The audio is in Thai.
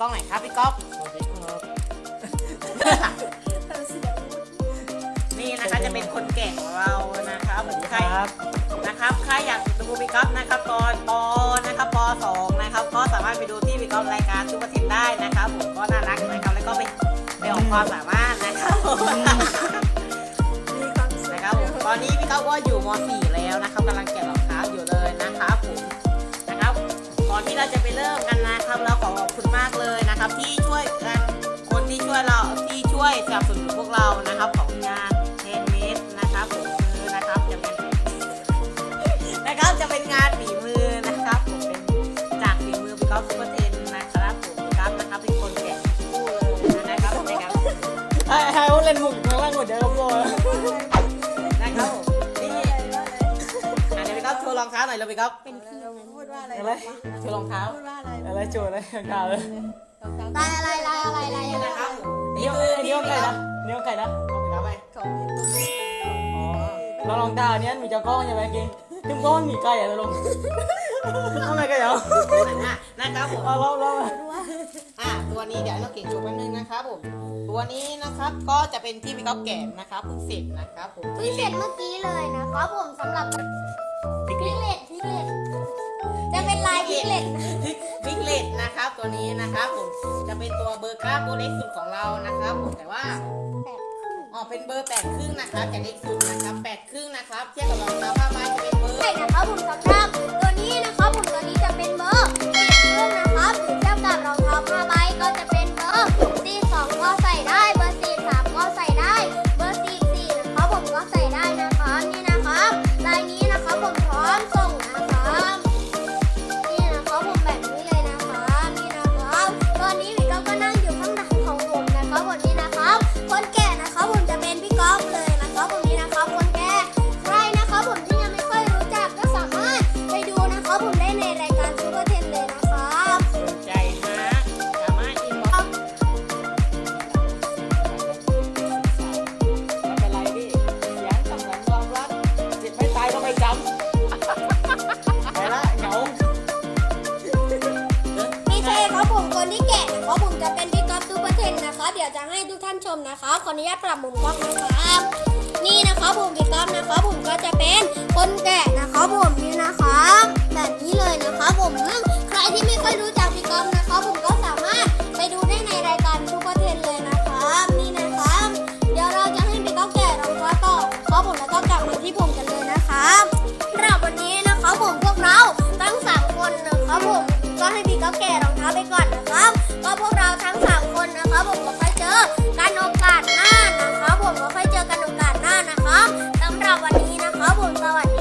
กล้องไหนครับพี่ก๊อฟสวัสดีครับนี่นะคะจะเป็นคนแก่ของเรานะครับผมใครครับนะครับใครอยากดูพี่ก๊อฟนะครับตอนปนะครับปสองนะครับ ก็สามารถไปดูที่พี่ก๊อฟรายการซุปเปอร์เทนได้นะครับผมก็น่ารักนะครับแล้วก็ไปไปออกความสามารถนะครับผมนะครับผมตอนนี้พี่ก๊อฟก็อยู่ม .4 แล้วนะครับกำลังแกะ อพี่ก๊อฟซุปเปอร์เทนนะครับผมพี่ก๊อฟนะครับเป็นคนแกะคู่เลยนะครับนะครับไอ้ไอ้ผมเล่นมุกข้างล่างหมดเดี๋ยวครับพ่อนะครับผมนี่อะเดี๋ยวพี่ก๊อฟโชว์รองเท้าหน่อยเลยพี่ก๊อฟเป็นพี่พูดว่าอะไรอะไรโชว์รองเท้าพูดว่าอะไรอะไรโจทย์อะไรกล่าวเลยลายอะไรลายอะไรลายอะไรนะครับนี่คือนี่ไก่นะนี่ไก่นะเอาไปครับไปของอ๋อเราลองดาเนี้ยมีจ้าก้องใช่ไหมกินถึงก้องมีไก่อะเรลงทำไมกันเหรอ นะครับผมเอาเราเราอะตัวนี้เดี๋ยวเราเก่งโชว์แป๊บนึงนะครับผมตัวนี้นะครับก็จะเป็นที่พี่ก๊อฟแกะนะครับเพิ่งเสร็จนะครับผมที่เสร็จเมื่อกี้เลยนะครับผมสำหรับพิกพิเลกตเลตพิกเลตจะเป็นลายพิกเลตพิกเลตนะครับตัวนี้นะครับผมจะเป็นตัวเบอร์เก้าตัวเล็กสุดของเรานะครับผมแต่ว่าอ๋อเป็นเบอร์แปดครึ่งนะครับจากเล็กสุดนะครับแปดครึ่งนะครับเทียบกับรองเท้า ดี๋ยวจะให้ทุกท่านชมนะครับขออนุญาตปรับมุมกล้องนะครับ นี่นะครับผมพี่ก๊อฟนะครับผมก็จะเป็นคนแก่นะครับผมนี่นะครับแบบนี้เลยนะครับผมซึ่งใครที่ไม่ค่อยรู้จักพี่ก๊อฟนะครับผมก็สามารถไปดูได้ในรายการซูเปอร์เทนเลยนะครับนี่นะครับเดี๋ยวเราจะให้พี่ก๊อฟแก่รองเท้าต่อครับผมแล้วก็กลับมาที่ผมกันเลยนะครับสำหรับวันนี้นะครับผมพวกเราทั้งสามคนนะครับผมก็ให้พี่ก๊อฟแก่ร Bye.